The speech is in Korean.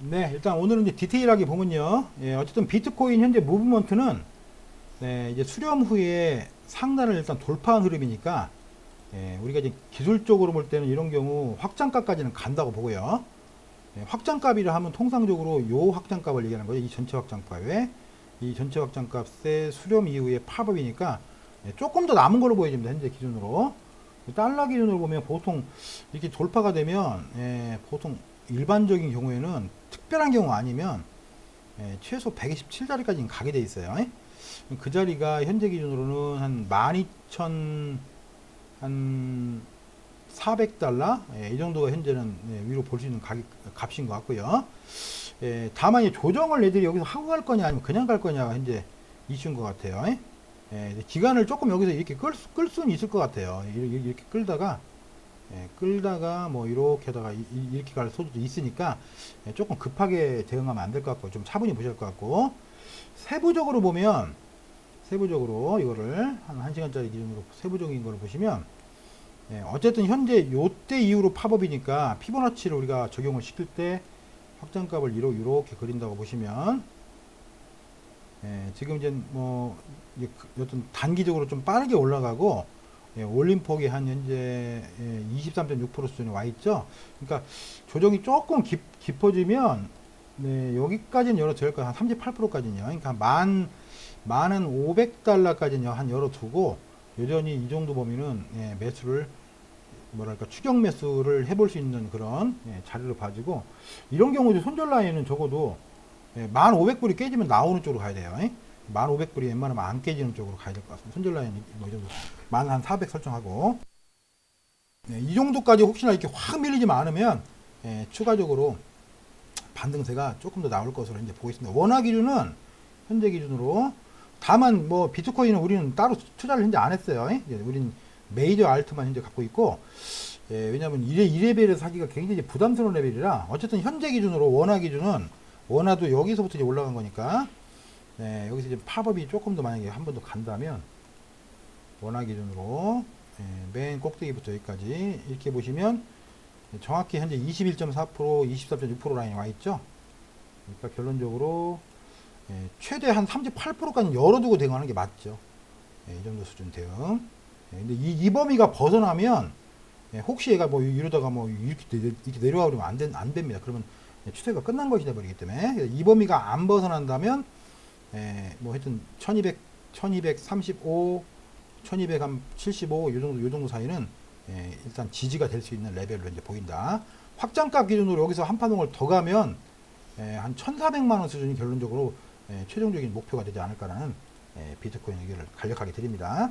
네, 일단 오늘은 이제 디테일하게 보면요. 예, 어쨌든 비트코인 현재 무브먼트는 네, 이제 수렴 후에 상단을 일단 돌파한 흐름이니까 예, 우리가 이제 기술적으로 볼 때는 이런 경우 확장가까지는 간다고 보고요. 예, 확장값이라 하면 통상적으로 요 확장값을 얘기하는 거예요. 이 전체 확장값에 이 전체 확장값의 수렴 이후에 팝업이니까 예, 조금 더 남은 걸로 보여집니다. 현재 기준으로 달러 기준으로 보면 보통 이렇게 돌파가 되면 예, 보통 일반적인 경우에는 특별한 경우 아니면 예, 최소 127자리까지는 가게 돼 있어요. 예? 그 자리가 현재 기준으로는 한 12,000, 한 400달러? 예, 이 정도가 현재는 예, 위로 볼 수 있는 가격, 값인 것 같고요. 예, 다만 이 조정을 애들이 여기서 하고 갈 거냐 아니면 그냥 갈 거냐가 현재 이슈인 것 같아요. 예? 예, 기간을 조금 여기서 이렇게 끌, 수- 끌 수는 있을 것 같아요. 이렇게 끌다가 예, 끌다가 뭐 이렇게다가 이- 이- 이렇게 갈 소지도 있으니까 예, 조금 급하게 대응하면 안 될 것 같고 좀 차분히 할것 같고. 세부적으로 보면 세부적으로 이거를 한 1시간짜리 기준으로 세부적인 걸 보시면 예, 어쨌든 현재 요때 이후로 팝업이니까 피보나치를 우리가 적용을 시킬 때 확장값을 이렇게 그린다고 보시면 예, 지금 이제 뭐그 어떤 단기적으로 좀 빠르게 올라가고 예, 올림폭이 한 현재 예, 23.6% 수준에 와 있죠. 그러니까 조정이 조금 깊, 깊어지면 네, 여기까지는 열어 될 거예요. 한 38%까지는요. 그러니까 만 만은 500달러까지는 한 열어두고 여전히 이 정도 범위는 예, 매수를 뭐랄까 추격 매수를 해볼 수 있는 그런 예, 자리로 봐지고 이런 경우도 손절 라인은 적어도 예, 1,500불이 깨지면 나오는 쪽으로 가야 돼요. 예? 1,500불이 웬만하면 안 깨지는 쪽으로 가야 될 것 같습니다. 손절 라인 뭐이 정도 만한400 설정하고 네, 이 정도까지 혹시나 이렇게 확 밀리지만 않으면 예, 추가적으로 반등세가 조금 더 나올 것으로 이제 보고 있습니다. 원화 기준은 현재 기준으로 다만 뭐 비트코인은 우리는 따로 투자를 현재 안 했어요. 예? 우리는 메이저 알트만 현재 갖고 있고 예, 왜냐하면 이레 이레벨을 사기가 굉장히 부담스러운 레벨이라 어쨌든 현재 기준으로 원화 기준은 원화도 여기서부터 이제 올라간 거니까 네, 여기서 이제 팝업이 조금 더 만약에 한 번 더 간다면 원화 기준으로 예, 맨 꼭대기부터 여기까지 이렇게 보시면 정확히 현재 21.4% 23.6% 라인이 와 있죠. 그러니까 결론적으로 예, 최대 한 38%까지 열어두고 대응하는 게 맞죠. 예, 이 정도 수준 대응. 예, 근데 이, 이 범위가 벗어나면 예, 혹시 얘가 뭐 이러다가 뭐 이렇게, 내- 이렇게 내려와 버리면 안, 된, 안 됩니다. 그러면 예, 추세가 끝난 것이 돼버리기 때문에 이 범위가 안 벗어난다면 예, 뭐 하여튼 1200, 1235, 1275, 요 정도, 요 정도 사이는 예, 일단 지지가 될 수 있는 레벨로 이제 보인다. 확장값 기준으로 여기서 한 파동을 더 가면 예, 한 1,400만 원 수준이 결론적으로 예, 최종적인 목표가 되지 않을까라는 예, 비트코인 의견을 간략하게 드립니다.